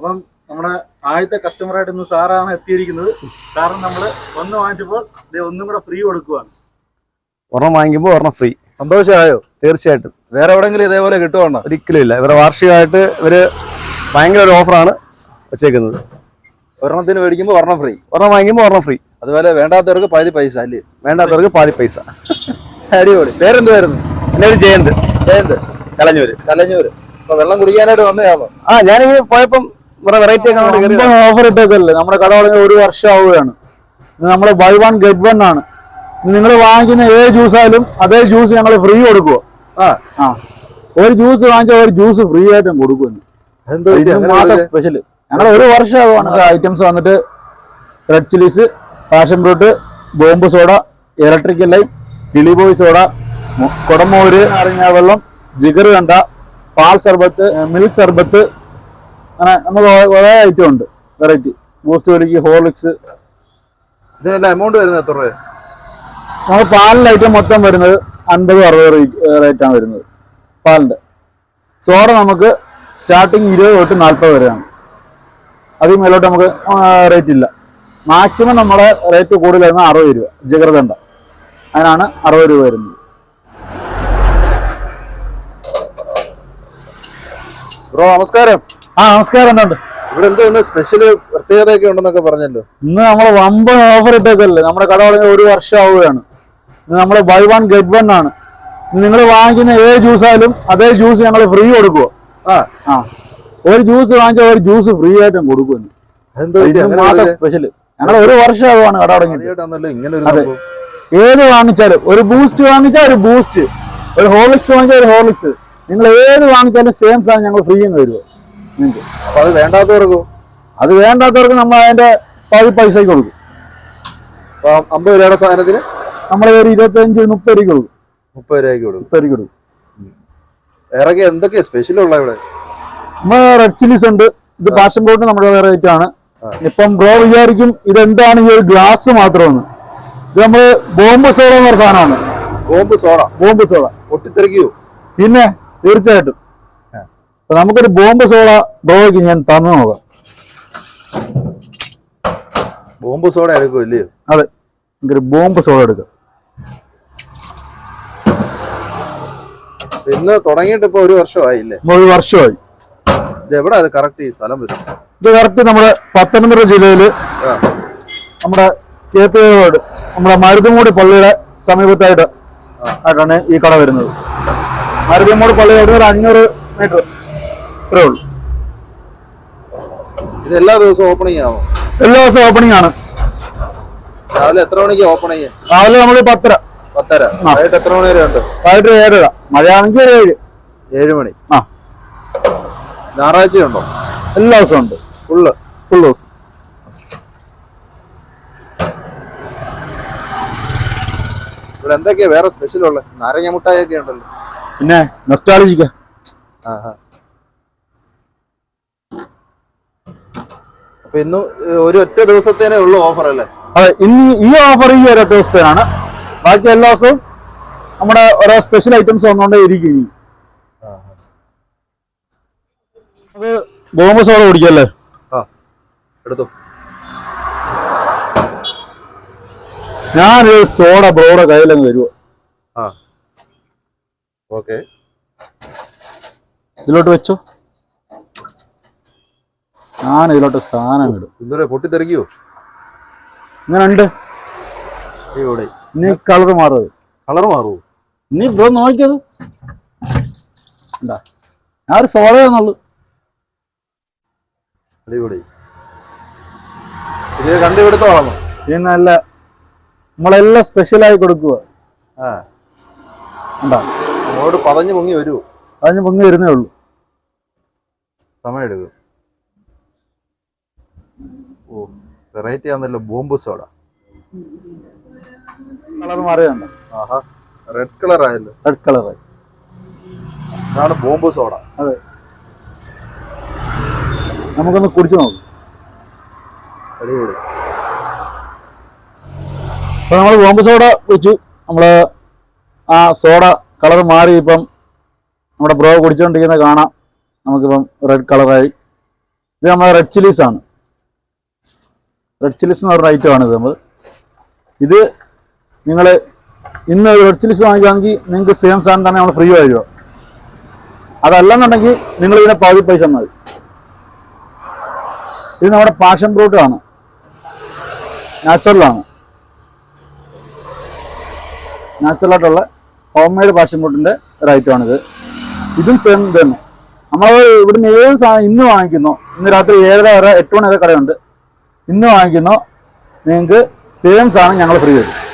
അപ്പം നമ്മുടെ ആദ്യത്തെ കസ്റ്റമറായിട്ട് ഇന്ന് സാറാണ് എത്തിയിരിക്കുന്നത്. സാറിന് നമ്മൾ ഒന്ന് വാങ്ങിച്ചപ്പോൾ ദേ ഒന്നും കൂടെ ഫ്രീ കൊടുക്കുവാണ്. ഒരെണ്ണം വാങ്ങിക്കുമ്പോൾ ഒരെണ്ണം ഫ്രീ സന്തോഷമായോ? തീർച്ചയായിട്ടും. വേറെ എവിടെങ്കിലും ഇതേപോലെ കിട്ടുവാണോ? ഒരിക്കലും ഇല്ല. ഇവരെ വാർഷികമായിട്ട് ഇവർ ഭയങ്കര ഒരു ഓഫറാണ് വെച്ചേക്കുന്നത്. ഒരെണ്ണത്തിന് മേടിക്കുമ്പോൾ ഒരെണ്ണം ഫ്രീ ഒരെണ്ണം വാങ്ങിക്കുമ്പോൾ ഒരെണ്ണം ഫ്രീ അതുപോലെ വേണ്ടാത്തവർക്ക് പാതി പൈസ അല്ലേ? വേണ്ടാത്തവർക്ക് പാതി പൈസ. അടിപൊളി. പേരെന്തുവായിരുന്നു? എന്റെ ഒരു ജയന്ത്. ജയന്ത്. കലഞ്ഞൂര്. കലഞ്ഞൂര്. അപ്പൊ വെള്ളം കുടിക്കാനായിട്ട് വന്നതാണോ? ആ ഞാനിങ്ങനെ പോയപ്പം ഓഫർ ഇട്ടേക്കല്ലേ? നമ്മുടെ കട തുടങ്ങി ഒരു വർഷം ആവുകയാണ് നമ്മൾ ബൈ വൺ ഗെറ്റ് വൺ ആണ്. നിങ്ങൾ വാങ്ങിക്കുന്ന ഏത് ജ്യൂസ് ആയാലും അതേ ജ്യൂസ് ഞങ്ങൾ ഫ്രീ കൊടുക്കുക ആ. ഒരു ജ്യൂസ് വാങ്ങിച്ചാൽ ഒരു ജ്യൂസ് ഫ്രീ ആയിട്ടും കൊടുക്കും സ്പെഷ്യൽ ഞങ്ങൾ ഒരു വർഷം ഐറ്റംസ് വന്നിട്ട്. Red chillies passion fruit bomb soda electrical light കിളി ബോയ് സോഡ കുടമോര് അറിഞ്ഞ വെള്ളം ജിഗർ കണ്ട പാൽ സർബത്ത് മിൽക്ക് സർബത്ത് അങ്ങനെ നമുക്ക് കുറേ ഐറ്റം ഉണ്ട്. വെറൈറ്റി ബൂസ്റ്റ് വലിക്ക് ഹോർലിക്സ് ഇതിനെല്ലാം എമൗണ്ട് വരുന്നത് എത്ര രൂപ നമുക്ക് പാലിന്റെ ഐറ്റം മൊത്തം വരുന്നത് അൻപത് അറുപത് റേറ്റ് ആണ് വരുന്നത്. പാലിന്റെ. സോഡ നമുക്ക് സ്റ്റാർട്ടിങ് ഇരുപത് തൊട്ട് നാൽപ്പത് വരെയാണ്. അതിൽ മേലോട്ട് നമുക്ക് റേറ്റ് ഇല്ല. മാക്സിമം നമ്മുടെ റേറ്റ് കൂടുതൽ വരുന്നത് അറുപത് രൂപ. ജഗ്രതണ്ട അതിനാണ് അറുപത് രൂപ വരുന്നത്. ബ്രോ നമസ്കാരം. ആ നമസ്കാരം എന്തുണ്ട്? ഇവിടെ എന്തോ സ്പെഷ്യൽ പ്രത്യേകതയൊക്കെ ഉണ്ടെന്നൊക്കെ പറഞ്ഞല്ലോ. ഇന്ന് നമ്മൾ വമ്പൻ ഓഫർ ഇട്ടേക്കല്ലേ? നമ്മുടെ കട തുടങ്ങി ഒരു വർഷം ആവുകയാണ് നമ്മൾ നമ്മൾ ബൈ വൺ ഗെറ്റ് വൺ ആണ്. നിങ്ങൾ വാങ്ങിക്കുന്ന ഏത് ജ്യൂസ് ആയാലും അതേ ജ്യൂസ് ഞങ്ങൾ ഫ്രീ കൊടുക്കുക ആ. ആ. ഒരു ജ്യൂസ് വാങ്ങിച്ചാൽ ഒരു ജ്യൂസ് ഫ്രീ ആയിട്ടും കൊടുക്കും സ്പെഷ്യൽ ഞങ്ങൾ ഒരു വർഷമാവാണ് കട ഒരു ഏത് വാങ്ങിച്ചാലും ഒരു ബൂസ്റ്റ് വാങ്ങിച്ചാൽ ഒരു ബൂസ്റ്റ് ഒരു ഹോർലിക്സ് വാങ്ങിച്ചാൽ ഒരു ഹോർലിക്സ് നിങ്ങൾ ഏത് വാങ്ങിച്ചാലും സെയിം സാധനം ഞങ്ങൾ ഫ്രീ എന്ന് തരുമോ അപ്പൊ അത് വേണ്ടാത്തവർക്കോ അത് വേണ്ടാത്തവർക്ക് നമ്മൾ അതിന്റെ പകുതി പൈസയ്ക്ക് കൊടുക്കും. അമ്പത് രൂപയുടെ സാധനത്തിന് നമ്മൾ ഒരു ഇരുപത്തഞ്ച് മുപ്പത് രൂപയ്ക്ക് കൊടുക്കും. മുപ്പത് രൂപയ്ക്ക് കൊടുക്കും. മുപ്പത് രൂപയ്ക്ക് കൊടുക്കും വേറെ എന്തൊക്കെയാ സ്പെഷ്യൽ ഉള്ള ഇവിടെ? നമ്മൾ റെഡ് ചില്ലീസ് ഉണ്ട്. ഇത് പാഷൻ ഫ്രൂട്ട് നമ്മുടെ വെറൈറ്റി ആണ്. ഇപ്പം ബ്രോ വിചാരിക്കും ഇതെന്താണ് ഈ ഒരു ഗ്ലാസ് മാത്രമെന്ന്. ഇത് നമ്മൾ ബോംബ് സോഡ എന്ന് പറഞ്ഞ സാധനമാണ്. Bomb soda. Bomb soda. പൊട്ടിത്തെറിക്കോ? പിന്നെ തീർച്ചയായിട്ടും അപ്പൊ നമുക്കൊരു ബോംബ് സോഡ ബ്രോയ്ക്ക് ഞാൻ തന്നു നോക്കാം. ബോംബ് സോഡ എടുക്കും ഇല്ലയോ? അതെ നമുക്കൊരു ബോംബ് സോഡ എടുക്കാം. ഇന്ന് തുടങ്ങിയിട്ട് ഇപ്പൊ ഒരു വർഷമായില്ലേ? ഒരു വർഷമായി. ഇത് എവിടെ അത് കറക്റ്റ് ഈ സ്ഥലം വരും? ഇത് കറക്റ്റ് നമ്മുടെ പത്തനംതിട്ട ജില്ലയിൽ. നമ്മുടെ കേത്ത് റോഡ് നമ്മുടെ മരുതുമൂടി പള്ളിയുടെ സമീപത്തായിട്ട് ആയിട്ടാണ് ഈ കട വരുന്നത്. മരുതുമൂടി പള്ളിയുടെ ഒരു അഞ്ഞൂറ് മീറ്റർ ഇത്രേ ഉള്ളൂ. ഇത് എല്ലാ ദിവസവും ഓപ്പണിംഗ് ആണോ എല്ലാ ദിവസവും ഓപ്പണിംഗ് ആണ് രാവിലെ എത്ര മണിക്ക് ഓപ്പൺ ചെയ്യും? രാവിലെ നമ്മൾ പത്തര. പത്തര. വൈകിട്ട് എത്ര മണി വരെ ഉണ്ട്? വൈകിട്ട് ഏഴര. മഴയാണെങ്കിൽ ഒരു ഏഴ്. ഏഴ് മണി. ആ. ഞായറാഴ്ച ഉണ്ടോ എല്ലാ ദിവസവും ഉണ്ട്. ഫുള്ള് ഫുൾ ദിവസം. ഇവിടെ എന്തൊക്കെയാ? വേറെ സ്പെഷ്യൽ ഉള്ളത് നാരങ്ങ മുട്ടായൊക്കെ ഉണ്ടല്ലോ. പിന്നെ നൊസ്റ്റാളജിക്ക ആഹാ. അപ്പൊ ഇന്നും ഒരു ഒറ്റ ദിവസത്തേനേ ഉള്ളൂ ഓഫർ അല്ലേ? അതെ ഇന്ന് ഈ ഓഫർ ഈ ഒരു ദിവസത്തേനാണ്. ബാക്കി എല്ലാ ദിവസവും നമ്മുടെ ഓരോ സ്പെഷ്യൽ ഐറ്റംസ് വന്നുകൊണ്ടേ ഇരിക്കും ഇനി. അത് ബോംബ് സോഡ കുടിക്കല്ലേ? എടുത്തു. ഞാനൊരു സോഡ ബ്രോയുടെ കയ്യിലങ്ങ് വരുവോ. ആ ഓക്കെ. ഇതിലോട്ട് വെച്ചോ. ഞാൻ ഇതിലോട്ട് സാധനം ഇടും. ഇന്നലെ പൊട്ടിത്തെറിക്കോ? ഇങ്ങനെ ഉണ്ട് ഇവിടെ ഇനി കളർ മാറുന്നത് കളർ മാറുമോ നീ ബ്രോ നോക്കിയത്. എന്താ ഞാൻ ഒരു സോളയാന്നുള്ളു അടിപൊളി ഇത് കണ്ടുപിടുത്തോളാമോ ഇത് നല്ല നമ്മളെല്ലാം സ്പെഷ്യലായി കൊടുക്കുക പതഞ്ഞു എന്താ നമ്മളോട് പതഞ്ഞ് പൊങ്ങി വരുമോ പതഞ്ഞു പൊങ്ങി വരുന്നേ ഉള്ളൂ. സമയം എടുക്കും വെറൈറ്റി ആണല്ലോ ബോംബ് സോഡ. കളർ മാറിയുണ്ട് ആഹാ റെഡ് കളർ ആയല്ലോ. റെഡ് കളറായി ഇതാണ് ബോംബ് സോഡ. അതെ. നമുക്കൊന്ന് കുടിച്ചു നോക്കാം. അടിപൊളി. അപ്പൊ നമ്മൾ ബോംബ് സോഡ വെച്ചു നമ്മൾ ആ സോഡ കളർ മാറി ഇപ്പം നമ്മുടെ ബ്രോ കുടിച്ചുകൊണ്ടിരിക്കുന്നത് കാണാം. നമുക്കിപ്പം റെഡ് കളറായി ഇത് നമ്മുടെ റെഡ് ചില്ലീസ് ആണ്. റെഡ് ചില്ലിസ് എന്ന് പറഞ്ഞ ഐറ്റം ആണ് ഇത് നമ്മൾ ഇത് നിങ്ങൾ ഇന്ന് റെഡ് ചില്ലിസ് വാങ്ങിക്കുകയാണെങ്കിൽ നിങ്ങൾക്ക് സെയിം സാധനം തന്നെ നമ്മൾ ഫ്രീ ആയിരിക്കും അതല്ലെന്നുണ്ടെങ്കിൽ നിങ്ങൾ ഇതിനെ പകുതി പൈസ മതി. ഇത് നമ്മുടെ പാഷൻ ഫ്രൂട്ട് ആണ്. നാച്ചുറലാണ് നാച്ചുറൽ ആയിട്ടുള്ള ഹോം മെയ്ഡ് പാഷൻ ഫ്രൂട്ടിന്റെ ആണിത്. ഇതും സെയിം ഇത് തന്നെ നമ്മൾ ഇവിടുന്ന് ഏത് സാധനം ഇന്ന് വാങ്ങിക്കുന്നോ ഇന്ന് രാത്രി ഏഴര വരെ എട്ട് മണി വരെ കടയുണ്ട്. ഇന്ന് വാങ്ങിക്കുന്നോ. നിങ്ങൾക്ക് സെയിം സാധനം ഞങ്ങൾ ഫ്രീ തരും.